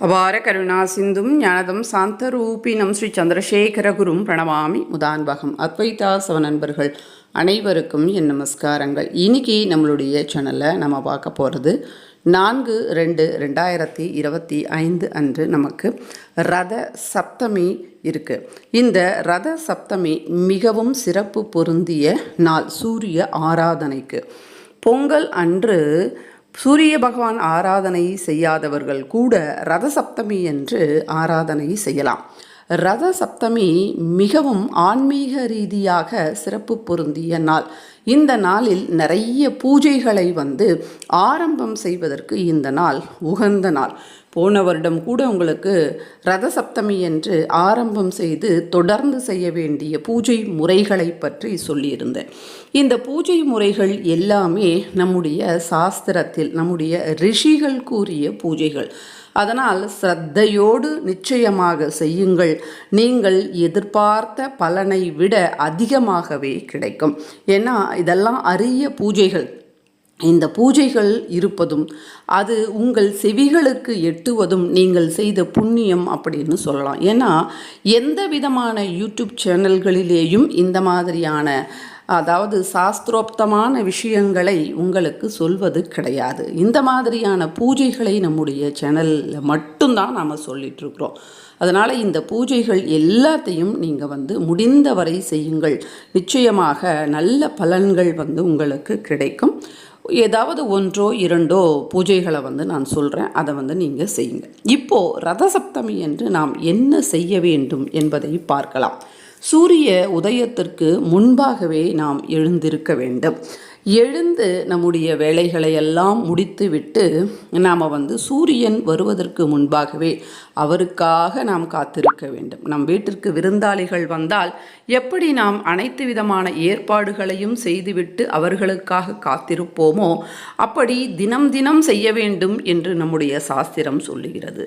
அபார கருணா சிந்தும் ஞானதம் சாந்தரூபினம் ஸ்ரீ சந்திரசேகரகுரும் பிரணவாமி முதான்பகம் அத்வைதாசவ நண்பர்கள் அனைவருக்கும் என் நமஸ்காரங்கள். இன்னைக்கு நம்மளுடைய சேனலில் நம்ம பார்க்க போகிறது நான்கு ரெண்டு ரெண்டாயிரத்தி இருபத்தி ஐந்து அன்று நமக்கு ரத சப்தமி இருக்குது இந்த ரத சப்தமி மிகவும் சிறப்பு பொருந்திய நாள் சூரிய ஆராதனைக்கு. பொங்கல் அன்று சூரிய பகவான் ஆராதனை செய்யாதவர்கள் கூட ரத சப்தமி என்று ஆராதனை செய்யலாம். ரத சப்தமி மிகவும் ஆன்மீக ரீதியாக சிறப்பு பொருந்திய நாள். இந்த நாளில் நிறைய பூஜைகளை வந்து ஆரம்பம் செய்வதற்கு இந்த நாள் உகந்த நாள். போன வருடம் கூட உங்களுக்கு ரத சப்தமி என்று ஆரம்பம் செய்து தொடர்ந்து செய்ய வேண்டிய பூஜை முறைகளை பற்றி சொல்லியிருந்தேன். இந்த பூஜை முறைகள் எல்லாமே நம்முடைய சாஸ்திரத்தில் நம்முடைய ரிஷிகள் கூறிய பூஜைகள். அதனால் ஸ்ரத்தையோடு நிச்சயமாக செய்யுங்கள். நீங்கள் எதிர்பார்த்த பலனை விட அதிகமாகவே கிடைக்கும். ஏன்னா இதெல்லாம் அரிய பூஜைகள். இந்த பூஜைகள் இருப்பதும் அது உங்கள் செவிகளுக்கு எட்டுவதும் நீங்கள் செய்த புண்ணியம் அப்படின்னு சொல்லலாம். ஏன்னா எந்த விதமான யூடியூப் சேனல்களிலேயும் இந்த மாதிரியான அதாவது சாஸ்திரோக்தமான விஷயங்களை உங்களுக்கு சொல்வது கிடையாது. இந்த மாதிரியான பூஜைகளை நம்முடைய சேனலில் மட்டும்தான் நாம் சொல்லிகிட்ருக்குறோம் அதனால் இந்த பூஜைகள் எல்லாத்தையும் நீங்கள் வந்து முடிந்தவரை செய்யுங்கள். நிச்சயமாக நல்ல பலன்கள் வந்து உங்களுக்கு கிடைக்கும். ஏதாவது ஒன்றோ இரண்டோ பூஜைகளை வந்து நான் சொல்கிறேன் அதை வந்து நீங்கள் செய்யுங்க. இப்போது ரத சப்தமி என்று நாம் என்ன செய்ய வேண்டும் என்பதை பார்க்கலாம். சூரிய உதயத்திற்கு முன்பாகவே நாம் எழுந்திருக்க வேண்டும். எழுந்து நம்முடைய வேலைகளை எல்லாம் முடித்துவிட்டு நாம் வந்து சூரியன் வருவதற்கு முன்பாகவே அவருக்காக நாம் காத்திருக்க வேண்டும். நம் வீட்டிற்கு விருந்தாளிகள் வந்தால் எப்படி நாம் அனைத்து விதமான ஏற்பாடுகளையும் செய்துவிட்டு அவர்களுக்காக காத்திருப்போமோ அப்படி தினம் தினம் செய்ய வேண்டும் என்று நம்முடைய சாஸ்திரம் சொல்லுகிறது.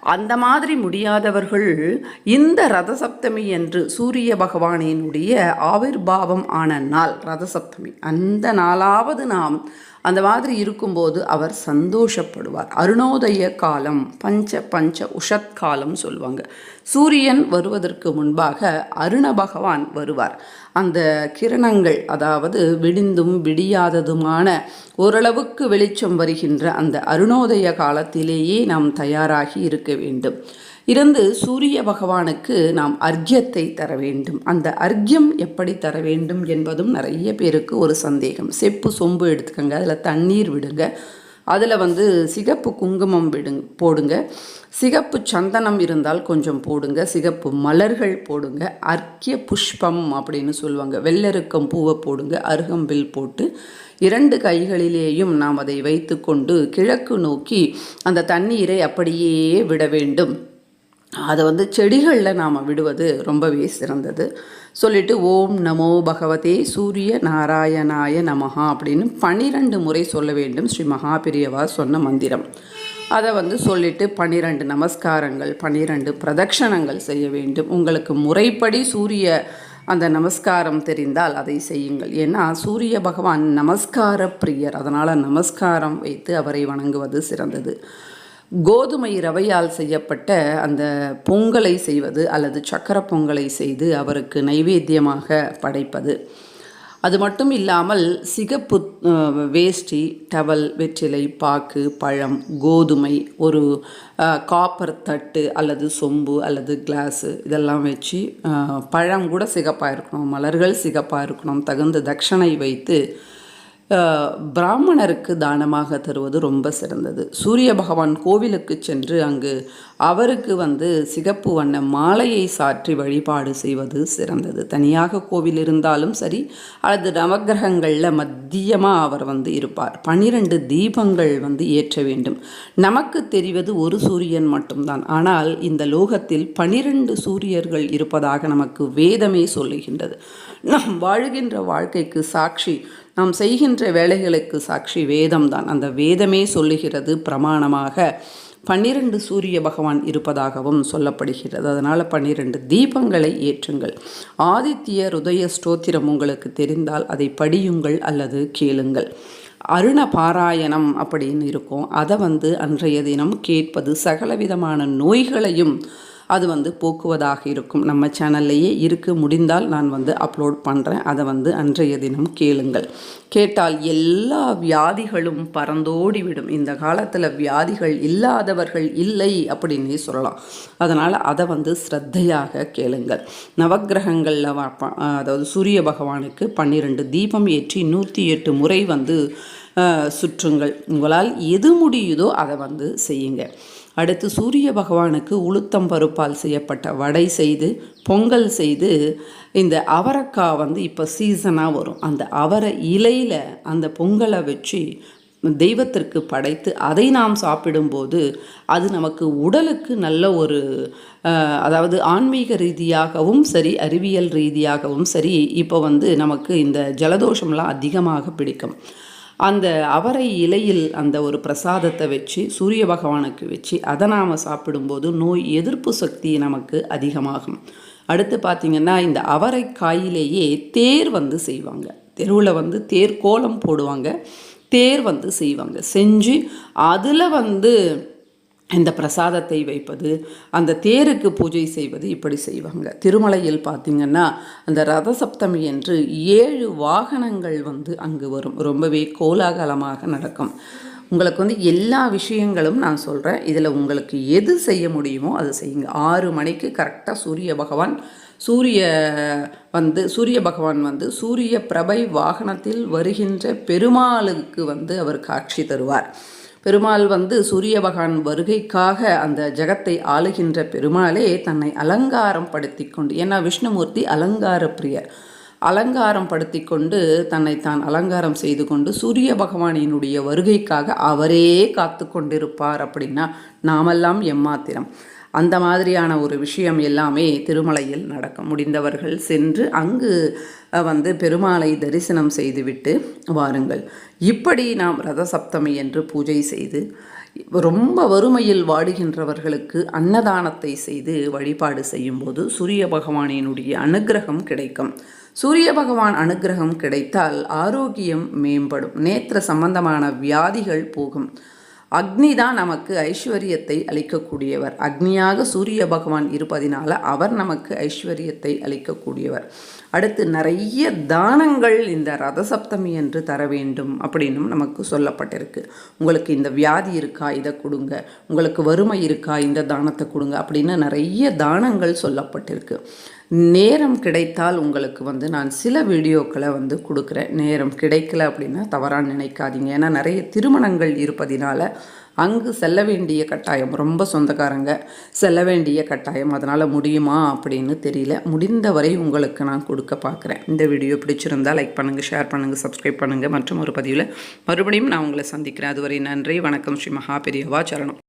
அந்த மாதிரி முடியாதவர்கள் இந்த ரதசப்தமி என்று சூரிய பகவானினுடைய ஆவிர்பாவம் ஆன நாள் ரதசப்தமி. அந்த நாளாவது நாம் அந்த மாதிரி இருக்கும்போது அவர் சந்தோஷப்படுவார். அருணோதய காலம் பஞ்ச பஞ்ச உஷத் காலம் சொல்லுவாங்க. சூரியன் வருவதற்கு முன்பாக அருண பகவான் வருவார். அந்த கிரணங்கள் அதாவது விடிந்தும் விடியாததுமான ஓரளவுக்கு வெளிச்சம் வருகின்ற அந்த அருணோதய காலத்திலேயே நாம் தயாராகி இருக்க வேண்டும். இருந்து சூரிய பகவானுக்கு நாம் அர்க்கியத்தை தர வேண்டும். அந்த அர்க்கியம் எப்படி தர வேண்டும் என்பதும் நிறைய பேருக்கு ஒரு சந்தேகம். செப்பு சொம்பு எடுத்துக்கோங்க அதில் தண்ணீர் விடுங்க. அதில் வந்து சிகப்பு குங்குமம் விடுங்க போடுங்க. சிகப்பு சந்தனம் இருந்தால் கொஞ்சம் போடுங்க. சிகப்பு மலர்கள் போடுங்க. அர்க்கிய புஷ்பம் அப்படின்னு சொல்லுவாங்க. வெள்ளருக்கம் பூவை போடுங்க. அருகம்பில் போட்டு இரண்டு கைகளிலேயும் நாம் அதை வைத்துக்கொண்டு கிழக்கு நோக்கி அந்த தண்ணீரை அப்படியே விட வேண்டும். அதை வந்து செடிகளில் நாம் விடுவது ரொம்பவே சிறந்தது. சொல்லிட்டு ஓம் நமோ பகவதே சூரிய நாராயணாய நமஹா அப்படின்னு பன்னிரெண்டு முறை சொல்ல வேண்டும் ஸ்ரீ மகாபிரியவா சொன்ன மந்திரம். அதை வந்து சொல்லிட்டு பன்னிரெண்டு நமஸ்காரங்கள் பன்னிரெண்டு பிரதட்சணங்கள் செய்ய வேண்டும். உங்களுக்கு முறைப்படி சூரிய அந்த நமஸ்காரம் தெரிந்தால் அதை செய்யுங்கள். ஏன்னா சூரிய பகவான் நமஸ்கார பிரியர். அதனால் நமஸ்காரம் வைத்து அவரை வணங்குவது சிறந்தது. கோதுமை ரவையால் செய்யப்பட்ட அந்த பொங்கலை செய்வது அல்லது சக்கர பொங்கலை செய்து அவருக்கு நைவேத்தியமாக படைப்பது. அது மட்டும் இல்லாமல் சிகப்பு வேஷ்டி டவல் வெற்றிலை பாக்கு பழம் கோதுமை ஒரு காப்பர் தட்டு அல்லது சொம்பு அல்லது கிளாஸு இதெல்லாம் வச்சு பழம் கூட சிகப்பாக இருக்கணும் மலர்கள் சிகப்பாக இருக்கணும் தகுந்த தட்சணை வைத்து பிராமணருக்கு தானமாக தருவது ரொம்ப சிறந்தது. சூரிய பகவான் கோவிலுக்கு சென்று அங்கு அவருக்கு வந்து சிகப்பு வண்ண மாலையை சாற்றி வழிபாடு செய்வது சிறந்தது. தனியாக கோவில் இருந்தாலும் சரி அல்லது நவகிரகங்களில் மத்தியமாக அவர் வந்து இருப்பார். பனிரெண்டு தீபங்கள் வந்து ஏற்ற வேண்டும். நமக்கு தெரிவது ஒரு சூரியன் மட்டும்தான். ஆனால் இந்த லோகத்தில் பனிரெண்டு சூரியர்கள் இருப்பதாக நமக்கு வேதமே சொல்லுகின்றது. நாம் வாழ்கின்ற வாழ்க்கைக்கு சாட்சி நாம் செய்கின்ற வேலைகளுக்கு சாட்சி வேதம்தான். அந்த வேதமே சொல்லுகிறது பிரமாணமாக பன்னிரண்டு சூரிய பகவான் இருப்பதாகவும் சொல்லப்படுகிறது. அதனால் பன்னிரண்டு தீபங்களை ஏற்றுங்கள். ஆதித்ய ருதய ஸ்தோத்திரம் உங்களுக்கு தெரிந்தால் அதை படியுங்கள் அல்லது கேளுங்கள். அருண பாராயணம் அப்படின்னு இருக்கும். அதை வந்து அன்றைய தினம் கேட்பது சகலவிதமான நோய்களையும் அது வந்து போக்குவதாக இருக்கும். நம்ம சேனல்லையே இருக்க. முடிந்தால் நான் வந்து அப்லோட் பண்ணுறேன் அதை வந்து அன்றைய தினம் கேளுங்கள். கேட்டால் எல்லா வியாதிகளும் பறந்தோடிவிடும் இந்த காலத்தில் வியாதிகள் இல்லாதவர்கள் இல்லை அப்படின்னே சொல்லலாம். அதனால் அதை வந்து ஸ்ரத்தையாக கேளுங்கள். நவக்கிரகங்களில் அதாவது சூரிய பகவானுக்கு பன்னிரெண்டு தீபம் ஏற்றி நூற்றி எட்டு முறை வந்து சுற்றுங்கள். உங்களால் எது முடியுதோ அதை வந்து செய்யுங்க. அடுத்து சூரிய பகவானுக்கு உளுத்தம் பருப்பால் செய்யப்பட்ட வடை செய்து பொங்கல் செய்து இந்த அவரைக்காய் வந்து இப்போ சீசனாக வரும். அந்த அவரை இலையில் அந்த பொங்கலை வச்சு தெய்வத்திற்கு படைத்து அதை நாம் சாப்பிடும்போது அது நமக்கு உடலுக்கு நல்ல ஒரு அதாவது ஆன்மீக ரீதியாகவும் சரி அறிவியல் ரீதியாகவும் சரி இப்போ வந்து நமக்கு இந்த ஜலதோஷம்லாம் அதிகமாக பிடிக்கும். அந்த அவரை இலையில் அந்த ஒரு பிரசாதத்தை வச்சு சூரிய பகவானுக்கு வச்சு அதை நாம் சாப்பிடும்போது நோய் எதிர்ப்பு சக்தி நமக்கு அதிகமாகும். அடுத்து பார்த்திங்கன்னா இந்த அவரைக்காயிலேயே தேர் வந்து செய்வாங்க. தெருவில் வந்து தேர் கோலம் போடுவாங்க. தேர் வந்து செய்வாங்க. செஞ்சு அதில் வந்து இந்த பிரசாதத்தை வைப்பது அந்த தேருக்கு பூஜை செய்வது இப்படி செய்வாங்க. திருமலையில் பார்த்திங்கன்னா அந்த ரத சப்தமி என்று ஏழு வாகனங்கள் வந்து அங்கு வரும். ரொம்பவே கோலாகலமாக நடக்கும். உங்களுக்கு வந்து எல்லா விஷயங்களும் நான் சொல்கிறேன் இதில் உங்களுக்கு எது செய்ய முடியுமோ அதை செய்யுங்க. ஆறு மணிக்கு கரெக்டாக சூரிய பகவான் சூரிய வந்து சூரிய பகவான் வந்து சூரிய பிரபை வாகனத்தில் வருகின்ற பெருமாளுக்கு வந்து அவர் காட்சி தருவார். பெருமாள் வந்து சூரிய பகவான் வருகைக்காக அந்த ஜகத்தை ஆளுகின்ற பெருமாளே தன்னை அலங்காரம் படுத்தி கொண்டு ஏன்னா விஷ்ணுமூர்த்தி அலங்கார பிரியர். அலங்காரம் படுத்தி கொண்டு தன்னை தான் அலங்காரம் செய்து கொண்டு சூரிய பகவானினுடைய வருகைக்காக அவரே காத்து கொண்டிருப்பார் அப்படின்னா நாமெல்லாம் எம்மாத்திரம். அந்த மாதிரியான ஒரு விஷயம் எல்லாமே திருமலையில் நடக்கும் முடிந்தவர்கள் சென்று அங்கு வந்து பெருமாளை தரிசனம் செய்துவிட்டு வாருங்கள். இப்படி நாம் ரத சப்தமி என்று பூஜை செய்து ரொம்ப வறுமையில் வாடுகின்றவர்களுக்கு அன்னதானத்தை செய்து வழிபாடு செய்யும்போது சூரிய பகவானினுடைய அனுகிரகம் கிடைக்கும். சூரிய பகவான் அனுகிரகம் கிடைத்தால் ஆரோக்கியம் மேம்படும். நேத்திர சம்பந்தமான வியாதிகள் போகும். அக்னி தான் நமக்கு ஐஸ்வர்யத்தை அளிக்கக்கூடியவர். அக்னியாக சூரிய பகவான் இருப்பதினால அவர் நமக்கு ஐஸ்வர்யத்தை அளிக்கக்கூடியவர். அடுத்து நிறைய தானங்கள் இந்த ரதசப்தமி என்று தர வேண்டும் அப்படின்னும் நமக்கு சொல்லப்பட்டிருக்கு. உங்களுக்கு இந்த வியாதி இருக்கா இதை கொடுங்க. உங்களுக்கு வறுமை இருக்கா இந்த தானத்தை கொடுங்க அப்படின்னு நிறைய தானங்கள் சொல்லப்பட்டிருக்கு. நேரம் கிடைத்தால் உங்களுக்கு வந்து நான் சில வீடியோக்களை வந்து கொடுக்குறேன். நேரம் கிடைக்கல அப்படின்னா தவறாக நினைக்காதீங்க. ஏன்னா நிறைய திருமணங்கள் இருப்பதினால அங்கு செல்ல வேண்டிய கட்டாயம் ரொம்ப சொந்தக்காரங்க செல்ல வேண்டிய கட்டாயம். அதனால் முடியுமா அப்படின்னு தெரியல. முடிந்தவரை உங்களுக்கு நான் கொடுக்க பார்க்குறேன். இந்த வீடியோ பிடிச்சிருந்தால் லைக் பண்ணுங்கள் ஷேர் பண்ணுங்கள் சப்ஸ்கிரைப் பண்ணுங்கள் மற்றும் ஒரு பதிவில் மறுபடியும் நான் உங்களை சந்திக்கிறேன். அதுவரை நன்றி வணக்கம் ஸ்ரீ மகா பெரியவா சரணம்.